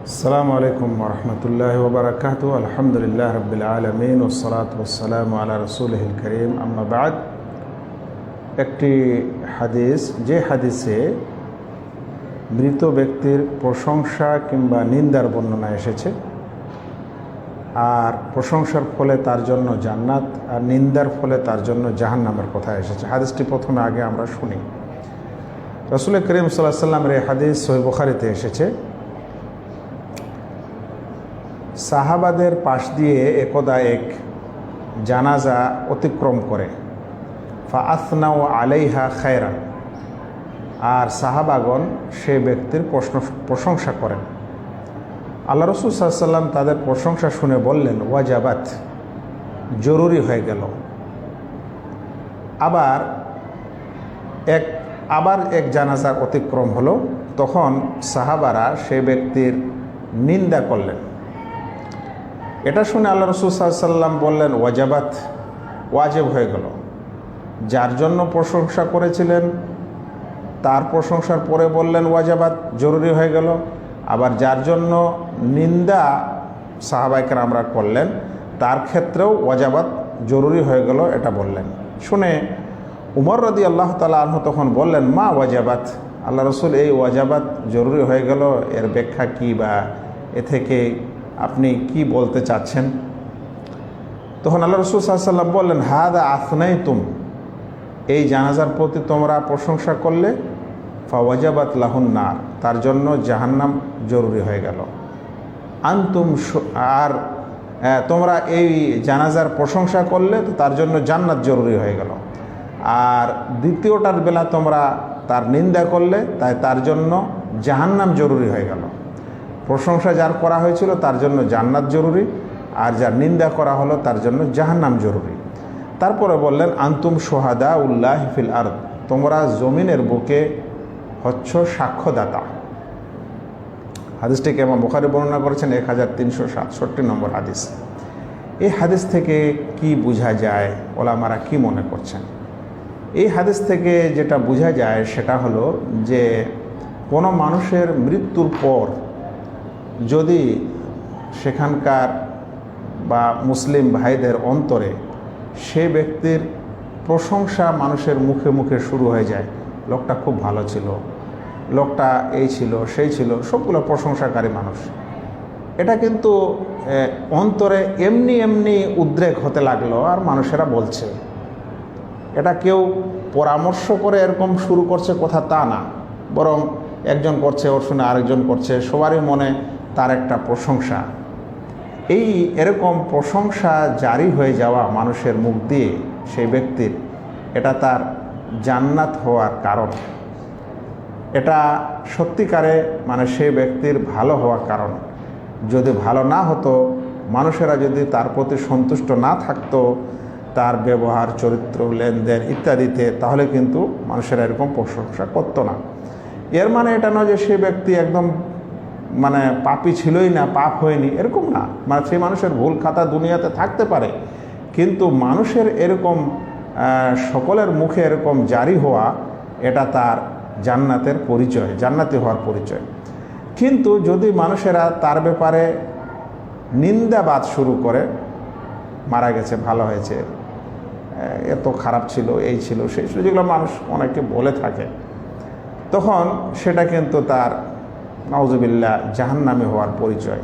السلام عليكم ورحمة الله وبركاته الحمد لله رب العالمين والصلاة والسلام على رسوله الكريم أما بعد একটি হাদিস যে হাদিসে মৃত ব্যক্তির প্রশংসা কিংবা নিন্দার বর্ণনা এসেছে আর প্রশংসার ফলে তার জন্য জান্নাত আর নিন্দার ফলে তার জন্য জাহান্নামের কথা এসেছে হাদিসটি প্রথমে আগে আমরা শুনি রসুল করিম সাল্লাহ সাল্লামের এই হাদিস সহি বুখারিতে এসেছে সাহাবাদের পাশ দিয়ে একদা এক জানাজা অতিক্রম করে। ফা আসনাও আলাইহা খায়রা আর সাহাবাগন সে ব্যক্তির প্রশ্ন, প্রশংসা করেন। আল্লাহ রসুল সাল্লাম তাদের প্রশংসা শুনে বললেন, ওয়াজাবাত, জরুরি হয়ে গেল। আবার এক আবার এক জানাজা অতিক্রম হলো। তখন সাহাবারা সে ব্যক্তির নিন্দা করলেন। এটা শুনে আল্লাহ রসুল সাল্লাম বললেন, ওয়াজাবাত, ওয়াজেব হয়ে গেল। যার জন্য প্রশংসা করেছিলেন, তার প্রশংসার পরে বললেন, ওয়াজাবাত, জরুরি হয়ে গেল। আবার যার জন্য নিন্দা সাহাবাইকার আমরা করলেন, তার ক্ষেত্রেও ওয়াজাবাত, জরুরি হয়ে গেল এটা বললেন। শুনে উমর রদি আল্লাহ তালা আহ তখন বললেন, মা ওয়াজাবাত, আল্লাহ রসুল, এই ওয়াজাবাত জরুরি হয়ে গেল, এর ব্যাখ্যা কী বা? এ থেকে আপনি কি বলতে চাচ্ছেন? তখন আল্লাহ রসুল সাল্লাম বললেন, হাদা আফনাই তুম এই জানাজার প্রতি তোমরা প্রশংসা করলে, ফাওয়াজাবাত লাহুন নার, তার জন্য জাহান্নাম জরুরি হয়ে গেল। আনতুম আর তোমরা এই জানাজার প্রশংসা করলে, তো তার জন্য জান্নাত জরুরি হয়ে গেল। আর দ্বিতীয়টার বেলা তোমরা তার নিন্দা করলে, তাই তার জন্য জাহান্নাম জরুরি হয়ে গেল। প্রশংসা যার করা হয়েছিল তার জন্য জান্নাত জরুরি, আর যার নিন্দা করা হলো তার জন্য জাহান্নাম জরুরি। তারপরে বললেন, আন্তুম সোহাদা উল্লাহ ফিল আর তোমরা জমিনের বুকে হচ্ছ সাক্ষ্যদাতা। হাদিসটিকে আমার বোখারি বর্ণনা করেছেন, এক হাজার তিনশো সাতষট্টি নম্বর হাদিস। এই হাদিস থেকে কি বোঝা যায়, ওলামারা কি মনে করছেন? এই হাদিস থেকে যেটা বোঝা যায় সেটা হলো যে কোনো মানুষের মৃত্যুর পর যদি সেখানকার বা মুসলিম ভাইদের অন্তরে সে ব্যক্তির প্রশংসা মানুষের মুখে মুখে শুরু হয়ে যায়, লোকটা খুব ভালো ছিল, লোকটা এই ছিল, সেই ছিল, সবগুলো প্রশংসাকারী মানুষ। এটা কিন্তু অন্তরে এমনি এমনি উদ্রেক হতে লাগল আর মানুষেরা বলছে। এটা কেউ পরামর্শ করে এরকম শুরু করছে কথা তা না। বরং একজন করছে, ওর শুনে আরেকজন করছে, সবারই মনে তার একটা প্রশংসা। এই এরকম প্রশংসা জারি হয়ে যাওয়া মানুষের মুখ দিয়ে সেই ব্যক্তির এটা তার জান্নাত হওয়ার কারণ। এটা সত্যিকারে মানে সেই ব্যক্তির ভালো হওয়ার কারণ। যদি ভালো না হতো, মানুষেরা যদি তার প্রতি সন্তুষ্ট না থাকতো, তার ব্যবহার, চরিত্র, লেনদেন ইত্যাদিতে, তাহলে কিন্তু মানুষেরা এরকম প্রশংসা করতো না। এর মানে এটা নয় যে সে ব্যক্তি একদম মানে পাপি ছিলই না, পাপ হয়নি, এরকম না। মানে সেই মানুষের ভুল খাতা দুনিয়াতে থাকতে পারে। কিন্তু মানুষের এরকম সকলের মুখে এরকম জারি হওয়া, এটা তার জান্নাতের পরিচয়, জান্নাতি হওয়ার পরিচয়। কিন্তু যদি মানুষেরা তার ব্যাপারে নিন্দাবাদ শুরু করে, মারা গেছে, ভালো হয়েছে এত খারাপ ছিল, এই ছিল, সেই ছিল, যেগুলো মানুষ অনেকে বলে থাকে, তখন সেটা কিন্তু তার নওজবিল্লা জাহান্নামে হওয়ার পরিচয়।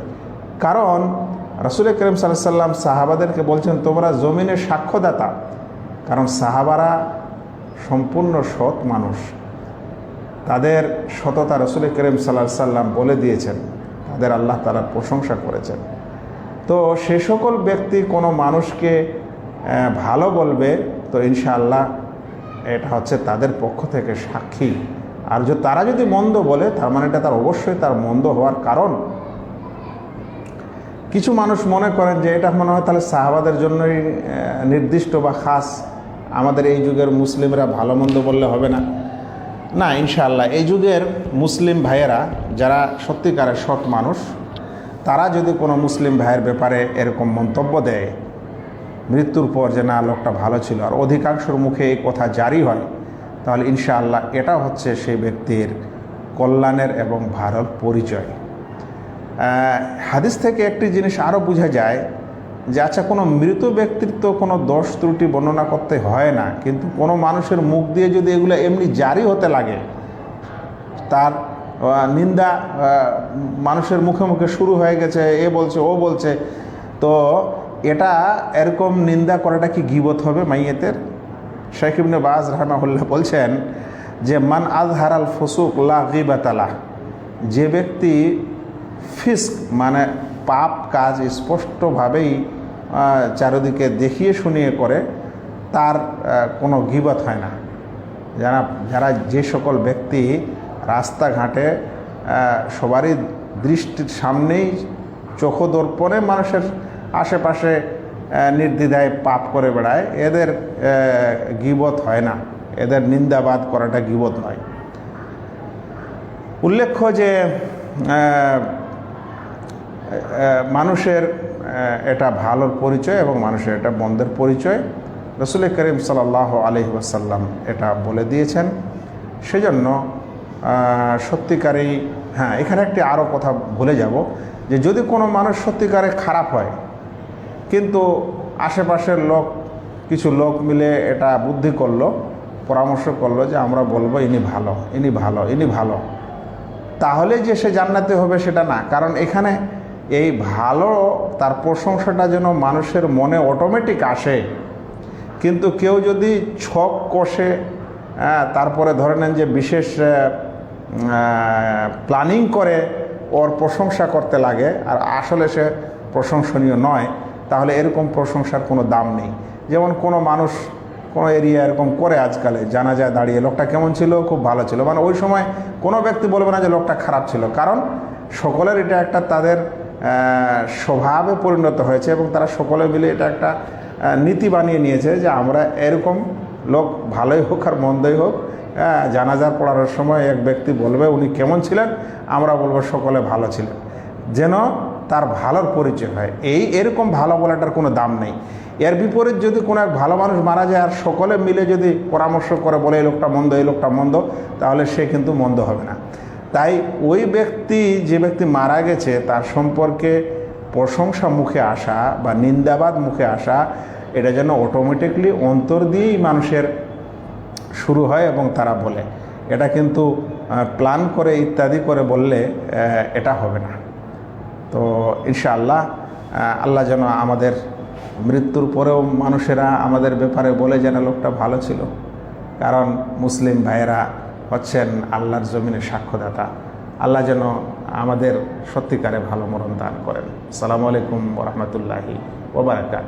কারণ রসুল করিম সাল্লাহ সাল্লাম সাহাবাদেরকে বলছেন, তোমরা জমিনের সাক্ষ্যদাতা। কারণ সাহাবারা সম্পূর্ণ সৎ মানুষ। তাদের সততা রসুল করিম সাল্লাহ সাল্লাম বলে দিয়েছেন। তাদের আল্লাহ তারা প্রশংসা করেছেন। তো সে সকল ব্যক্তি কোনো মানুষকে ভালো বলবে, তো ইনশাআল্লাহ এটা হচ্ছে তাদের পক্ষ থেকে সাক্ষী। আর যদি তারা যদি মন্দ বলে, তার মানে এটা তার অবশ্যই তার মন্দ হওয়ার কারণ। কিছু মানুষ মনে করেন যে এটা মনে হয় তাহলে সাহাবাদের জন্যই নির্দিষ্ট বা খাস। আমাদের এই যুগের মুসলিমরা ভালো মন্দ বললে হবে না। না, ইনশাআল্লাহ, এই যুগের মুসলিম ভাইয়েরা যারা সত্যিকারের সৎ মানুষ, তারা যদি কোনো মুসলিম ভাইয়ের ব্যাপারে এরকম মন্তব্য দেয়, মৃত্যুর পর যে না, লোকটা ভালো ছিল, আর অধিকাংশের মুখে এই কথা জারি হয় তাহলে ইনশাআল্লাহ এটা হচ্ছে সেই ব্যক্তির কল্যাণের এবং ভারত পরিচয়। হাদিস থেকে একটি জিনিস আরও বোঝা যায় যে আচ্ছা কোনো মৃত ব্যক্তির তো কোনো দোষ ত্রুটি বর্ণনা করতে হয় না, কিন্তু কোনো মানুষের মুখ দিয়ে যদি এগুলো এমনি জারি হতে লাগে, তার নিন্দা মানুষের মুখে মুখে শুরু হয়ে গেছে, এ বলছে, ও বলছে, তো এটা এরকম নিন্দা করাটা কি গিবত হবে মাইয়েতের? শেখ ইবনে বাজ রহমাহুল্লাহ বলছেন যে, মান আজহার আল ফসুক লা গিবাতালা যে ব্যক্তি ফিস্ক মানে পাপ কাজ স্পষ্টভাবেই চারিদিকে দেখিয়ে শুনিয়ে করে, তার কোনো গিবত হয় না। যারা যারা যে সকল ব্যক্তি রাস্তাঘাটে সবারই দৃষ্টির সামনেই চোখদর্পণে মানুষের আশেপাশে নির্দ্বিধায় পাপ করে বেড়ায়। এদের গিবত হয় না। এদের নিন্দাবাদ করাটা গিবত নয়। উল্লেখ্য যে মানুষের এটা ভালোর পরিচয় এবং মানুষের এটা বন্ধের পরিচয়। রসুল করিম সাল্লাহ আলহি ওয়াসাল্লাম এটা বলে দিয়েছেন। সেজন্য সত্যিকারেই হ্যাঁ এখানে একটি আরও কথা ভুলে যাব যে, যদি কোনো মানুষ সত্যিকারে খারাপ হয় কিন্তু আশেপাশের লোক কিছু লোক মিলে এটা বুদ্ধি করল পরামর্শ করল যে আমরা বলব ইনি ভালো ইনি ভালো ইনি ভালো। তাহলে যে সে জান্নাতে হবে সেটা না কারণ এখানে এই ভালো তার প্রশংসাটা যেন মানুষের মনে অটোমেটিক আসে। কিন্তু কেউ যদি ছক কষে হ্যাঁ, তারপরে ধরে নেন যে বিশেষ প্ল্যানিং করে ওর প্রশংসা করতে লাগে আর আসলে সে প্রশংসনীয় নয় তাহলে এরকম প্রশংসার কোনো দাম নেই। যেমন কোনো মানুষ কোনো এরিয়া এরকম করে আজকালে জানা যায় দাঁড়িয়ে লোকটা কেমন ছিল? খুব ভালো ছিল। মানে ওই সময় কোনো ব্যক্তি বলবে না যে লোকটা খারাপ ছিল। কারণ সকলের এটা একটা তাদের স্বভাবে পরিণত হয়েছে এবং তারা সকলে মিলে এটা একটা নীতি বানিয়ে নিয়েছে যে আমরা এরকম লোক ভালোই হোক আর মন্দই হোক হ্যাঁ, জানাজা পড়ার সময় এক ব্যক্তি বলবে উনি কেমন ছিলেন? আমরা বলব সকলে ভালো ছিলেন। যেন তার ভালোর পরিচয় হয়। এই এরকম ভালো বলাটার কোনো দাম নেই। এর বিপরীত যদি কোনো এক ভালো মানুষ মারা যায় আর সকলে মিলে যদি পরামর্শ করে বলে, এই লোকটা মন্দ, এই লোকটা মন্দ, তাহলে সে কিন্তু মন্দ হবে না। তাই ওই ব্যক্তি, যে ব্যক্তি মারা গেছে, তার সম্পর্কে প্রশংসা মুখে আসা বা নিন্দাবাদ মুখে আসা, এটা যেন অটোমেটিকলি অন্তর দিয়েই মানুষের শুরু হয় এবং তারা বলে। এটা কিন্তু প্ল্যান করে ইত্যাদি করে বললে এটা হবে না। তো ইনশাআল্লাহ আল্লাহ যেন আমাদের মৃত্যুর পরেও মানুষেরা আমাদের ব্যাপারে বলে যেন লোকটা ভালো ছিল। কারণ মুসলিম ভাইয়েরা হচ্ছেন আল্লাহর জমিনের সাক্ষ্যদাতা। আল্লাহ যেন আমাদের সত্যিকারে ভালো মরণ দান করেন। সালামু আলাইকুম রহমতুল্লাহি ওবরাকাত